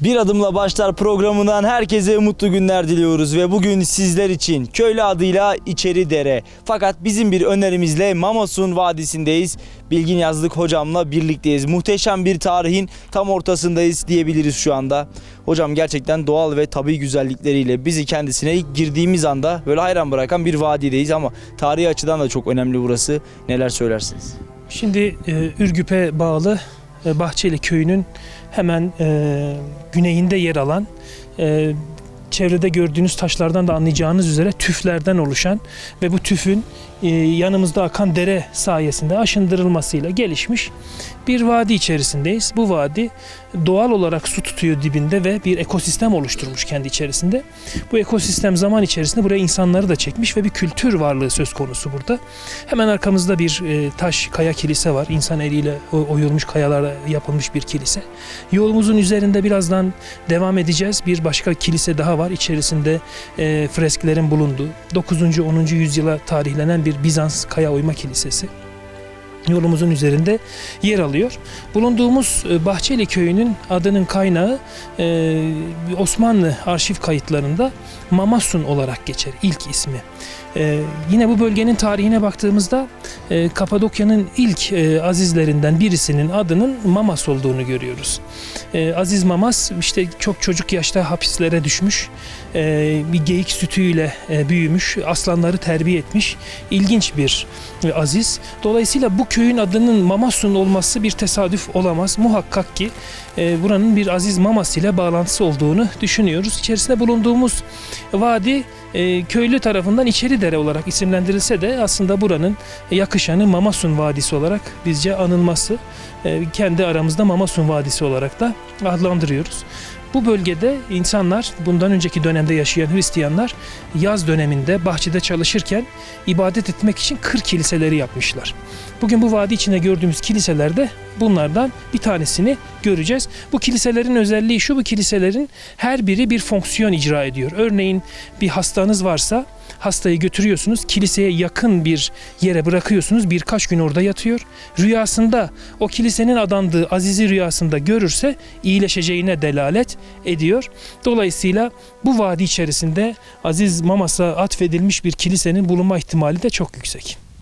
Bir adımla başlar programından herkese mutlu günler diliyoruz ve bugün sizler için köylü adıyla İçeri Dere. Fakat bizim bir önerimizle Mamasun Vadisi'ndeyiz. Bilgin Yazlık hocamla birlikteyiz. Muhteşem bir tarihin tam ortasındayız diyebiliriz şu anda. Hocam gerçekten doğal ve tabi güzellikleriyle bizi kendisine ilk girdiğimiz anda böyle hayran bırakan bir vadideyiz ama tarihi açıdan da çok önemli burası. Neler söylersiniz? Şimdi e, Ürgüp'e bağlı Bahçeli Köyü'nün hemen e, güneyinde yer alan e, çevrede gördüğünüz taşlardan da anlayacağınız üzere tüflerden oluşan ve bu tüfün e, yanımızda akan dere sayesinde aşındırılmasıyla gelişmiş bir vadi içerisindeyiz. Bu vadi doğal olarak su tutuyor dibinde ve bir ekosistem oluşturmuş kendi içerisinde. Bu ekosistem zaman içerisinde buraya insanları da çekmiş ve bir kültür varlığı söz konusu burada. Hemen arkamızda bir e, taş kaya kilise var. İnsan eliyle oyulmuş kayalarla yapılmış bir kilise. Yolumuzun üzerinde birazdan devam edeceğiz. Bir başka kilise daha var. İçerisinde e, fresklerin bulunduğu 9. 10. yüzyıla tarihlenen bir Bizans kaya oyma kilisesi. Yolumuzun üzerinde yer alıyor. Bulunduğumuz e, Bahçeli Köyü'nün adının kaynağı e, Osmanlı arşiv kayıtlarında Mamasun olarak geçer ilk ismi. E, yine bu bölgenin tarihine baktığımızda Kapadokya'nın ilk azizlerinden birisinin adının Mamas olduğunu görüyoruz. Aziz Mamas işte çok çocuk yaşta hapislere düşmüş, bir geyik sütüyle büyümüş, aslanları terbiye etmiş, ilginç bir Aziz. Dolayısıyla bu köyün adının Mamasun olması bir tesadüf olamaz. Muhakkak ki e, buranın bir Aziz Mamas ile bağlantısı olduğunu düşünüyoruz. İçerisinde bulunduğumuz vadi e, köylü tarafından içeri dere olarak isimlendirilse de aslında buranın yakışanı Mamasun Vadisi olarak bizce anılması e, kendi aramızda Mamasun Vadisi olarak da adlandırıyoruz. Bu bölgede insanlar bundan önceki dönemde yaşayan Hristiyanlar yaz döneminde bahçede çalışırken ibadet etmek için kır kiliseleri yapmışlar. Bugün bu vadi içinde gördüğümüz kiliselerde bunlardan bir tanesini göreceğiz. Bu kiliselerin özelliği şu bu kiliselerin her biri bir fonksiyon icra ediyor. Örneğin bir hastanız varsa hastayı götürüyorsunuz kiliseye yakın bir yere bırakıyorsunuz birkaç gün orada yatıyor. Rüyasında o kilisenin adandığı Aziz'i rüyasında görürse iyileşeceğine delalet ediyor. Dolayısıyla bu vadi içerisinde Aziz Mamas'a atfedilmiş bir kilisenin bulunma ihtimali de çok yüksek.